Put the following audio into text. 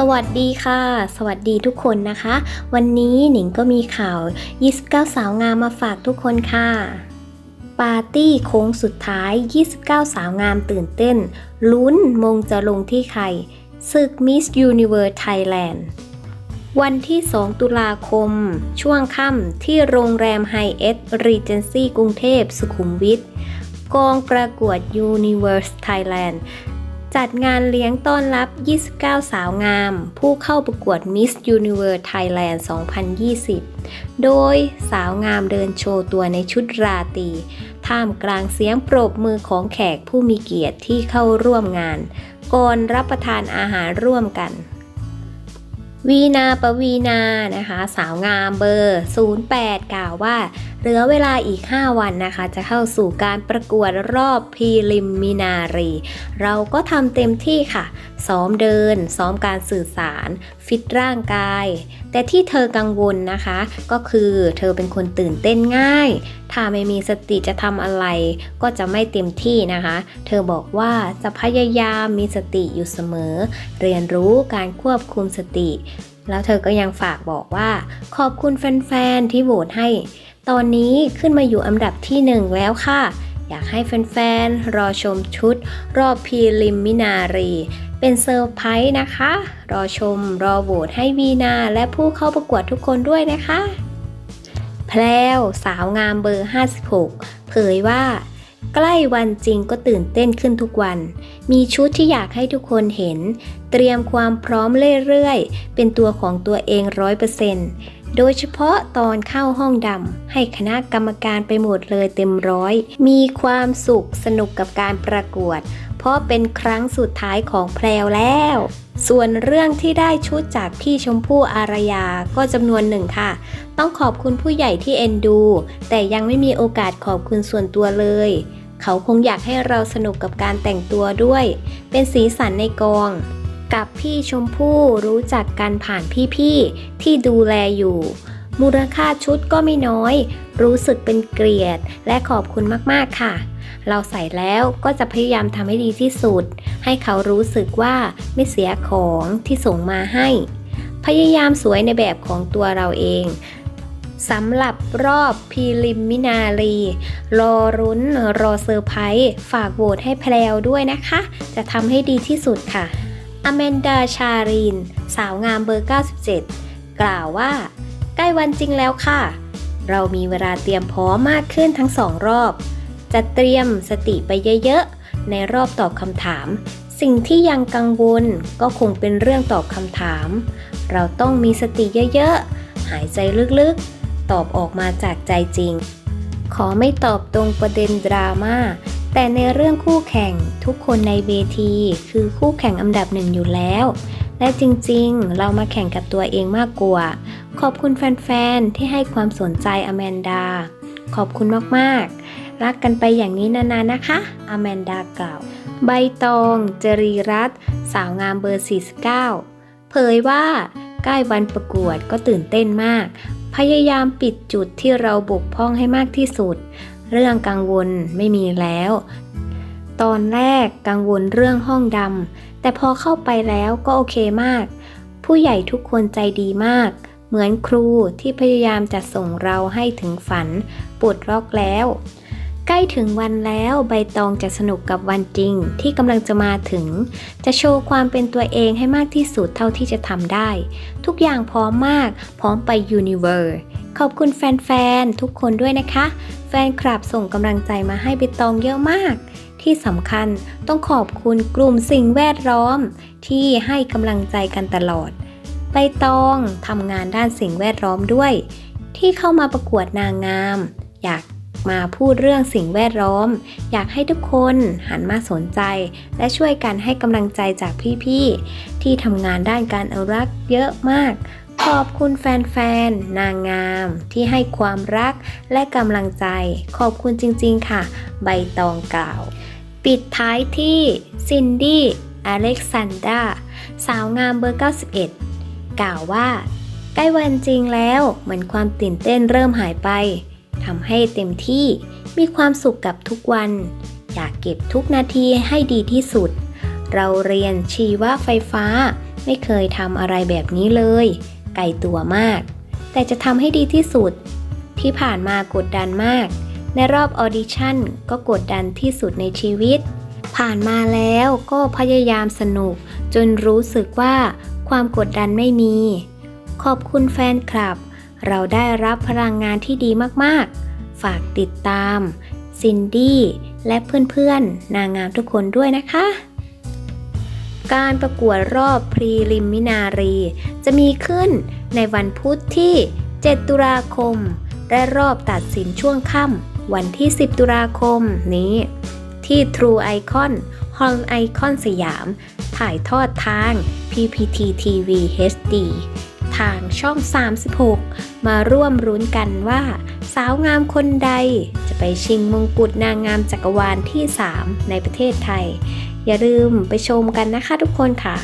สวัสดีค่ะ สวัสดีทุกคนนะคะ วันนี้หนิงก็มีข่าว 29 สาวงามมาฝากทุกคนค่ะ ปาร์ตี้โค้งสุดท้าย 29 สาวงามตื่นเต้น ลุ้นมงจะลงที่ใครศึก Miss Universe Thailand วันที่ 2 ตุลาคม ช่วงค่ำที่โรงแรมไฮเอ t รีเจนซี่กรุงเทพสุขุมวิทกองประกวด Universe Thailand จัดงานเลี้ยงต้อนรับ 29 สาวงาม ผู้เข้าประกวด Miss Universe Thailand 2020 โดยสาวงามเดินโชว์ตัวในชุดราตรีท่ามกลางเสียงปรบมือของแขกผู้มีเกียรติที่เข้าร่วมงาน ก่อนรับประทานอาหารร่วมกัน วีนาปวีนานะคะ สาวงามเบอร์ 08 กล่าวว่าเหลือเวลาอีก 5 วันนะคะ จะเข้าสู่การประกวดรอบพรีลิมมินารี เราก็ทำเต็มที่ค่ะ ซ้อมเดิน ซ้อมการสื่อสาร ฟิตร่างกาย แต่ที่เธอกังวลนะคะ ก็คือเธอเป็นคนตื่นเต้นง่ายถ้าไม่มีสติจะทำอะไร ก็จะไม่เต็มที่นะคะ เธอบอกว่าจะพยายามมีสติอยู่เสมอ เรียนรู้การควบคุมสติ แล้วเธอก็ยังฝากบอกว่า ขอบคุณแฟนๆที่โหวตให้ ตอนนี้ขึ้นมาอยู่อันดับที่หนึ่งแล้วค่ะ อยากให้แฟนๆรอชมชุด รอบพีลิมมินารีเป็นเซอร์ไพรส์นะคะ รอชม รอโหวตให้วีนาและผู้เข้าประกวดทุกคนด้วยนะคะ พลวสาวงามเบอร์ 56 เผยว่า ใกล้วันจริงก็ตื่นเต้นขึ้นทุกวัน มีชุดที่อยากให้ทุกคนเห็น เตรียมความพร้อมเรื่อยๆ เป็นตัวของตัวเองร้อยเปอร์เซ็นต์ โดยเฉพาะตอนเข้าห้องดำให้คณะกรรมการไปหมดเลยเต็มร้อย มีความสุขสนุกกับการประกวด เพราะเป็นครั้งสุดท้ายของแพรวแล้ว ส่วนเรื่องที่ได้ชุดจากพี่ชมพู่อารยาก็จำนวนหนึ่งค่ะ ต้องขอบคุณผู้ใหญ่ที่เอ็นดู แต่ยังไม่มีโอกาสขอบคุณส่วนตัวเลย เขาคงอยากให้เราสนุกกับการแต่งตัวด้วย เป็นสีสันในกอง กับพี่ชมพู่รู้จักกันผ่านพี่ๆที่ดูแลอยู่ มูลค่าชุดก็ไม่น้อย รู้สึกเป็นเกียรติและขอบคุณมากๆค่ะ เราใส่แล้วก็จะพยายามทำให้ดีที่สุด ให้เขารู้สึกว่าไม่เสียของที่ส่งมาให้ พยายามสวยในแบบของตัวเราเองสำหรับรอบพีลิมมินารี รอรุ้น รอเซอร์ไพรส์ฝากโหวตให้แพรวด้วยนะคะ จะทำให้ดีที่สุดค่ะ อแมนดาชาริน สาวงามเบอร์ 97 กล่าวว่า ใกล้วันจริงแล้วค่ะ เรามีเวลาเตรียมพร้อมมากขึ้นทั้งสองรอบ จะเตรียมสติไปเยอะๆ ในรอบตอบคำถาม สิ่งที่ยังกังวลก็คงเป็นเรื่องตอบคำถาม เราต้องมีสติเยอะๆ หายใจลึกๆ ตอบออกมาจากใจจริง ขอไม่ตอบตรงประเด็นดราม่า แต่ในเรื่องคู่แข่งทุกคนในเวที คือคู่แข่งอันดับหนึ่งอยู่แล้ว และจริงๆ เรามาแข่งกับตัวเองมากกว่า ขอบคุณแฟนๆ ที่ให้ความสนใจอแมนดา ขอบคุณมากๆ รักกันไปอย่างนี้นานๆนะคะอแมนดากล่าว ใบตองจรีรัตน์สาวงามเบอร์ 49 เผยว่าใกล้วันประกวดก็ตื่นเต้นมาก พยายามปิดจุดที่เราบกพร่องให้มากที่สุด เรื่องกังวลไม่มีแล้ว ตอนแรกกังวลเรื่องห้องดำแต่พอเข้าไปแล้วก็โอเคมาก ผู้ใหญ่ทุกคนใจดีมาก เหมือนครูที่พยายามจะส่งเราให้ถึงฝันปลดล็อกแล้ว ใกล้ถึงวันแล้วใบตองจะสนุกกับวันจริงที่กำลังจะมาถึง จะโชว์ความเป็นตัวเองให้มากที่สุดเท่าที่จะทำได้ ทุกอย่างพร้อมมาก พร้อมไป Universe ขอบคุณแฟนๆ ทุกคนด้วยนะคะ แฟนคลับส่งกำลังใจมาให้ใบตองเยอะมาก ที่สำคัญต้องขอบคุณกลุ่มสิ่งแวดล้อม ที่ให้กำลังใจกันตลอดใบตองทำงานด้านสิ่งแวดล้อมด้วย ที่เข้ามาประกวดนางงาม อยาก มาพูดเรื่องสิ่งแวดล้อม อยากให้ทุกคนหันมาสนใจ และช่วยกันให้กำลังใจจากพี่ๆ ที่ทำงานด้านการอนุรักษ์เยอะมาก ขอบคุณแฟนๆ นางงาม ที่ให้ความรักและกำลังใจ ขอบคุณจริงๆ ค่ะ ใบตองกล่าว ปิดท้ายที่ซินดี้อเล็กซานดราสาวงามเบอร์ 91 กล่าวว่าใกล้วันจริงแล้ว เหมือนความตื่นเต้นเริ่มหายไป ทำให้เต็มที่มีความสุขกับทุกวัน อยากเก็บทุกนาทีให้ดีที่สุด เราเรียนชีวไฟฟ้า ไม่เคยทำอะไรแบบนี้เลย ไกลตัวมาก แต่จะทำให้ดีที่สุด ที่ผ่านมากดดันมาก ในรอบออดิชั่นก็กดดันที่สุดในชีวิต ผ่านมาแล้วก็พยายามสนุก จนรู้สึกว่าความกดดันไม่มี ขอบคุณแฟนคลับ เราได้รับพลังงานที่ดีมากๆ ฝากติดตามซินดี้และเพื่อนๆ นางงามทุกคนด้วยนะคะ การประกวดรอบพรีลิมินารี จะมีขึ้นในวันพุธที่ 7 ตุลาคม และรอบตัดสินช่วงค่ำวันที่ 10 ตุลาคมนี้ ที่ True Icon Hall Icon สยาม ถ่ายทอดทาง PPT TV HD ทางช่อง 36 มาร่วมรุ้นกันว่า สาวงามคนใดจะไปชิงมงกุฎนางงามจักรวาลที่ 3 ในประเทศไทย อย่าลืมไปชมกันนะคะทุกคนค่ะ